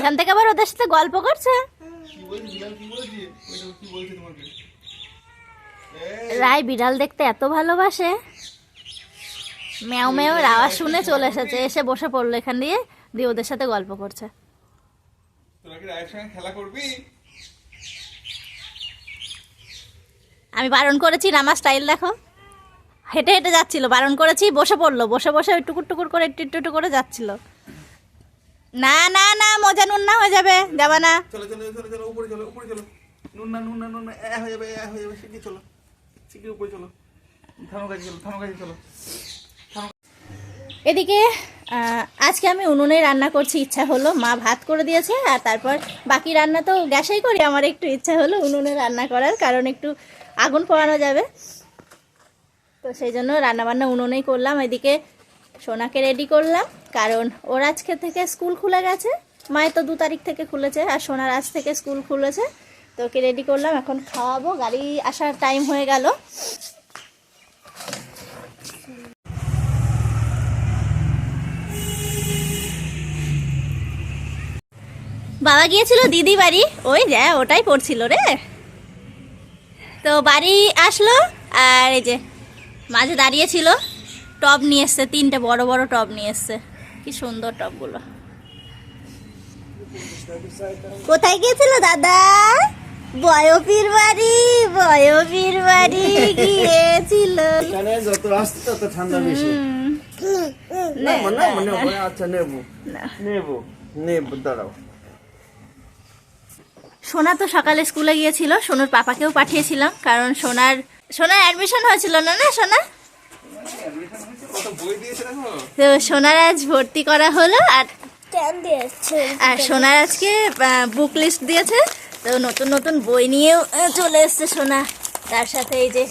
সেখান থেকে আবার ওদের সাথে গল্প করছে? রায় বিড়াল দেখতে এত ভালোবাসে? ম্যাও ম্যাও আওয়াজ শুনে চলে এসেছে এসে বসে পড়ল এখান দিয়ে দিয়ে ওদের সাথে গল্প করছে। খেলা করবি? আমি বারণ করেছি নামাজ স্টাইল দেখো। হেঁটে হেঁটে যাচ্ছিল বারণ করেছি বসে পড়ল বসে বসে টুকুর টুকুর করে একটু একটু করে যাচ্ছিল। না না না মজা নুন না হয়ে যাবে যাবা না। চলো চলো চলো চলো উপরে চলো উপরে চলো। নুন না নুন না নুন না এ হয়ে যাবে এ হয়ে যাবে শিখে চলো। শিখে উপরে চলো। থানো কাছে চলো থানো কাছে চলো। এদিকে আজকে আমি উনুনে রান্না করছি ইচ্ছা হলো। মা ভাত করে দিয়েছে আর তারপর বাকি রান্না তো গ্যাসেই করি। আমার একটু ইচ্ছা হলো উনুনে রান্না করার কারণ একটু আগুন পোড়ানো যাবে। তো সেই জন্য রান্নাবান্না উনুনেই করলাম। এদিকে সোনাকে রেডি করলাম, কারণ ওর আজকে থেকে স্কুল খুলে গেছে। মায়ের তো দু তারিখ থেকে খুলেছে আর সোনার আজ থেকে স্কুল খুলেছে। তো ওকে রেডি করলাম, এখন খাওয়াবো। গাড়ি আসার টাইম হয়ে গেল। বাবা গিয়েছিল দিদি বাড়ি। ওই যা, ওটাই পড়ছিল রে। তো বাড়ি আসলো, আর এই যে মাঝে দাঁড়িয়েছিল টব নিয়ে এসছে তিনটে বড় বড় টব নিয়ে এসছে। কি সুন্দর টবগুলো কোথায় গিয়েছিল দাদা? বয়পীর বাড়ি বয়পীর বাড়ি গিয়েছিল। যত আসছে তত ঠান্ডা বেশি। হুম, না না। মানে আচ্ছা নেব। নেব নেব দাঁড়াও। সোনা তো সকালে স্কুলে গিয়েছিল সোনুর পাপাকেও পাঠিয়েছিলাম কারণ সোনার সোনার অ্যাডমিশন হয়েছিল না না সোনা কত বই দিয়েছে দেখো তো সোনার আজ ভর্তি করা হলো আর আর সোনার আজকে বুক লিস্ট দিয়েছে। তো নতুন নতুন বই নিয়েও চলে এসছে সোনা। তার সাথে এই যে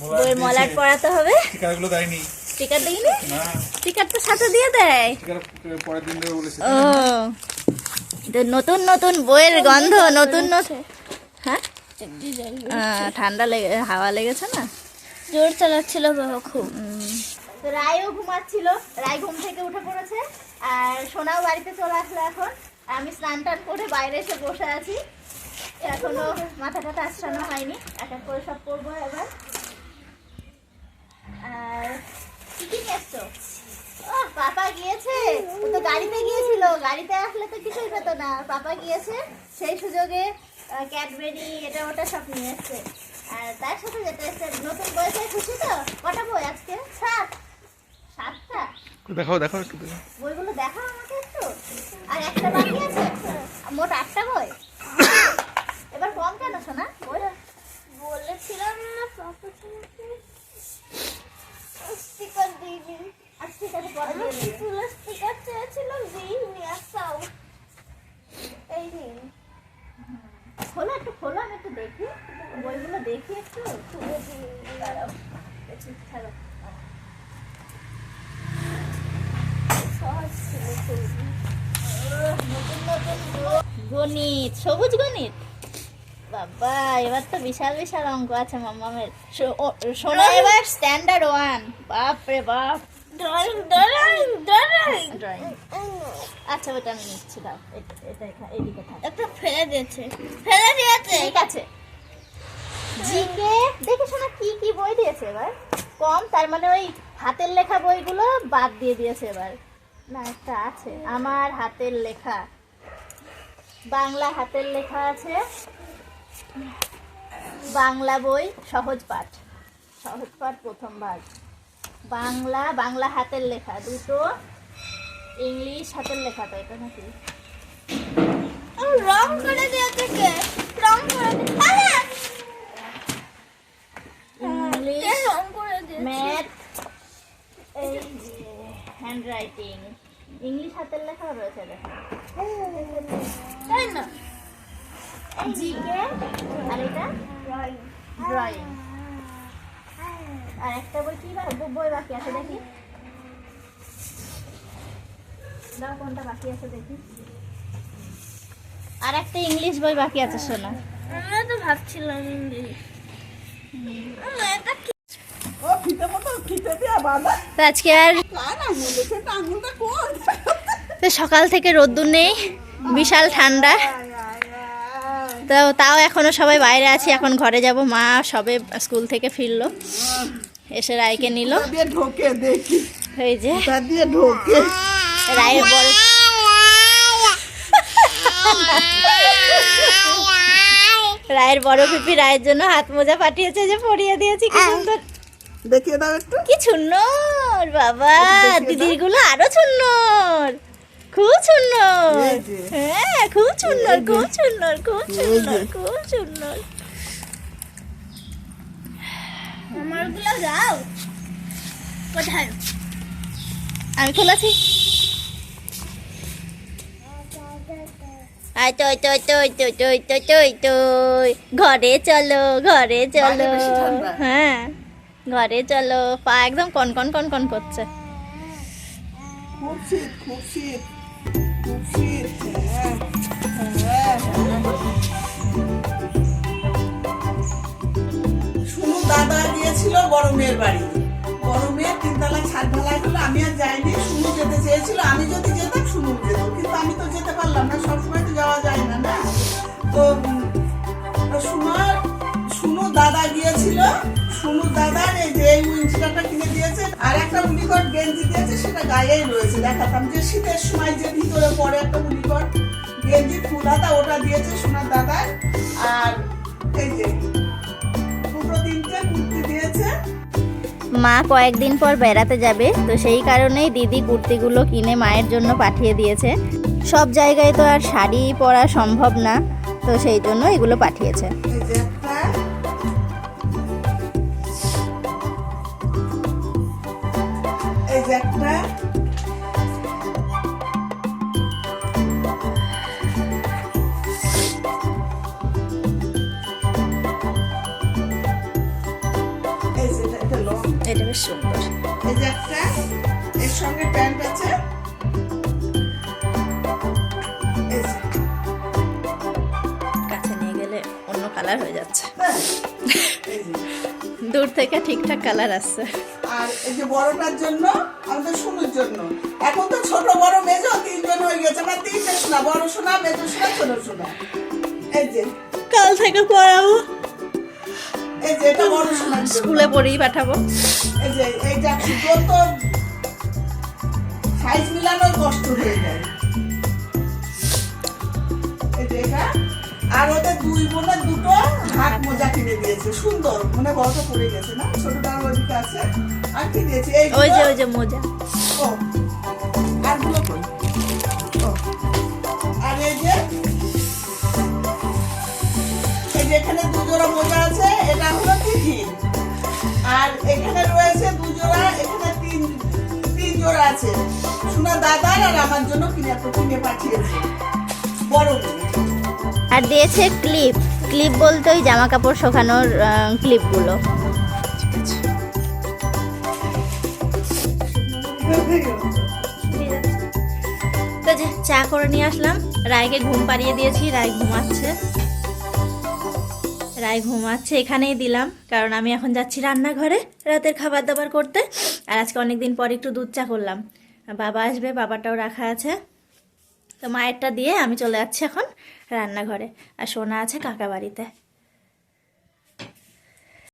বইয়ের মলাট পড়াতে হবে। দেয়নি। স্টিকার দিইনি স্টিকার তো সাথে দিয়ে দেয়। পরের দিন বলেছে। ও। তো নতুন নতুন বইয়ের গন্ধ নতুন নতুন হ্যাঁ? ঠান্ডা লেগে হাওয়া লেগেছে না? জোর চালাচ্ছিল বাবা খুব। তো রায়ও ঘুমাচ্ছিল, রায় ঘুম থেকে উঠে পড়েছে, আর সোনাও বাড়িতে চলে আসলো এখন। আমি স্নান টান করে বাইরে এসে বসে আছি। এখনও মাথা টাথা আশ্রানো হয়নি, এক এক করে সব করব এবার। আর কি কি? ও পাপা গিয়েছে। তো গাড়িতে গিয়েছিল, গাড়িতে আসলে তো কিছুই পেতো না। পাপা গিয়েছে, সেই সুযোগে ক্যাডবেরি এটা ওটা সব নিয়ে এসছে। তার সাথে যেটা এসছে। নতুন বয়সে খুশি তো? কটা বই আজকে? সাত। সাতটা? দেখাও দেখাও একটু দেখাও। বইগুলো দেখাও আমাকে একটু। আর একটা বাকি আছে? মোট আটটা বই? এবার কম কেন শোনা বই? বলেছিলাম না স্টিকার দিইনি। ঠিক আছে পরে। ফুলের স্টিকার চেয়েছিলাম দিইনি আসাও এই নিন। খোলো একটু খোলো, আমি একটু দেখি, বইগুলো দেখি একটু ছাড়ো। গণিত, সবুজ গণিত? বাবা, এবার তো বিশাল বিশাল অঙ্ক আছে ও- সোনা এবার স্ট্যান্ডার্ড ওয়ান বাপ রে বাপ। ড্রয়িং ড্রয়িং ড্রয়িং ড্রয়িং আচ্ছা ওটা আমি নিচ্ছি দাও। এটা- এদিকে থাক। একটা ফেলে দিয়েছে। ফেলে দিয়েছে। ঠিক আছে। জিকে দেখে শোনা কি কি বই দিয়েছে এবার? কম তার মানে ওই হাতের লেখা বইগুলো বাদ দিয়ে দিয়েছে এবার। না একটা আছে। আমার হাতের লেখা। বাংলা হাতের লেখা আছে। বাংলা বই সহজ পাঠ। সহজ পাঠ প্রথম ভাগ বাংলা বাংলা হাতের লেখা দুটো ইংলিশ হাতের লেখা তো এটা নাকি? রং করে দিয়েছে কে রং করে ইংলিশ ম্যাথ এই হ্যান্ড রাইটিং ইংলিশ হাতের লেখা রয়েছে দেখো তাই না? জিকে আর এটা? ড্রয়িং আর একটা বই কি বই বাকি আছে দেখি। দাও কোনটা বাকি আছে দেখি। আর একটা ইংলিশ বই বাকি আছে শোনা। আমরা তো ভাবছিলাম ইংলিশ। আজকে আর সকাল থেকে রোদ্দুর নেই বিশাল ঠান্ডা। তো তাও এখনও সবাই বাইরে আছি এখন ঘরে যাব। মা সবে স্কুল থেকে ফিরলো। এসে রায়কে নিল। দিয়ে ঢোকে দেখি। এই যে। তা দিয়ে ঢোকে। রায়ের বড় রায়ের বড় পিপি রায়ের জন্য হাত মোজা পাঠিয়েছে যে পরিয়ে দিয়েছি কি সুন্দর। দেখিয়ে দাও একটু। কি সুন্দর বাবা। দিদিরগুলো আরও সুন্দর। খুব সুন্দর। হ্যাঁ খুব সুন্দর খুব সুন্দর খুব সুন্দর খুব সুন্দর। আমারগুলো দাও। কোথায়? আমি খুলেছি। আয় তুই তুই তুই তুই তুই তুই তুই তুই ঘরে চলো ঘরে চলো। হ্যাঁ ঘরে চলো। পা একদম কনকন কনকন করছে। খুব শীত খুব শীত। মেয়ের বাড়ি। বড় মেয়ের তিনতলা ছাদ ঢালাই হলো আমি আর যাইনি, শুনু যেতে চেয়েছিল, আমি যদি যেতাম শুনু যেত, কিন্তু আমি তো যেতে পারলাম না, সবসময় তো যাওয়া যায় না না? তো তো শুনু দাদা গিয়েছিল, শুনু দাদার এই যে এই উইন্সটারটা কিনে দিয়েছে, আর একটা উনিকট গেঞ্জি দিয়েছে, সেটা গায়েই রয়েছে, দেখাতাম যে শীতের সময় যে ভিতরে পরে একটা উনিকট গেঞ্জি, ফুল হাতা, ওটা দিয়েছে সোনার দাদার, আর এই যে মা কয়েকদিন পর বেড়াতে যাবে, তো সেই কারণেই দিদি কুর্তিগুলো কিনে মায়ের জন্য পাঠিয়ে দিয়েছে। সব জায়গায় তো আর শাড়ি পরা সম্ভব না, তো সেই জন্য এগুলো পাঠিয়েছে। একটা। এটা বেশ সুন্দর। এই যে একটা এর সঙ্গে প্যান্ট আছে। কাছে নিয়ে গেলে অন্য কালার হয়ে যাচ্ছে। হ্যাঁ। দূর থেকে ঠিকঠাক কালার আসছে। আর এই যে বড়টার জন্য আমাদের শুনুর জন্য। এখন তো ছোট বড় মেজো তিনজন হয়ে গেছে। আমার তিনটে শোনা বড় শোনা মেজো শোনা ছোট শোনা এই যে। কাল থেকে পড়াবো। স্কুলে পড়েই পাঠাবো। এই যে তো সাইজ মিলানোর কষ্ট হয়ে যায়। আর ওদের দুই বোনের দুটো হাত মোজা কিনে দিয়েছে। সুন্দর মনে বড়টা পড়ে গেছে না? ছোটটা ওদিকে আছে আর কি দিয়েছে? এই ওই যে ওই যে মোজা। ও আরগুলো কই? আর এই যে এই যে এখানে দু জোড়া মোজা আছে। দাদার আর আমার জন্য কিনে কিনে পাঠিয়েছে। বড় আর দিয়েছে ক্লিপ। ক্লিপ বলতে ওই জামা কাপড় শোকানোর ক্লিপগুলো। তো চা করে নিয়ে আসলাম। রায়কে ঘুম পাড়িয়ে দিয়েছি, রায় ঘুমাচ্ছে। রায় ঘুমাচ্ছে, এখানেই দিলাম। কারণ আমি এখন যাচ্ছি রান্নাঘরে রাতের খাবার দাবার করতে। আর আজকে অনেক দিন পর একটু দুধ চা করলাম। বাবা আসবে, বাবাটাও রাখা আছে। তো মায়েরটা দিয়ে আমি চলে যাচ্ছি এখন রান্নাঘরে। আর সোনা আছে কাকা বাড়িতে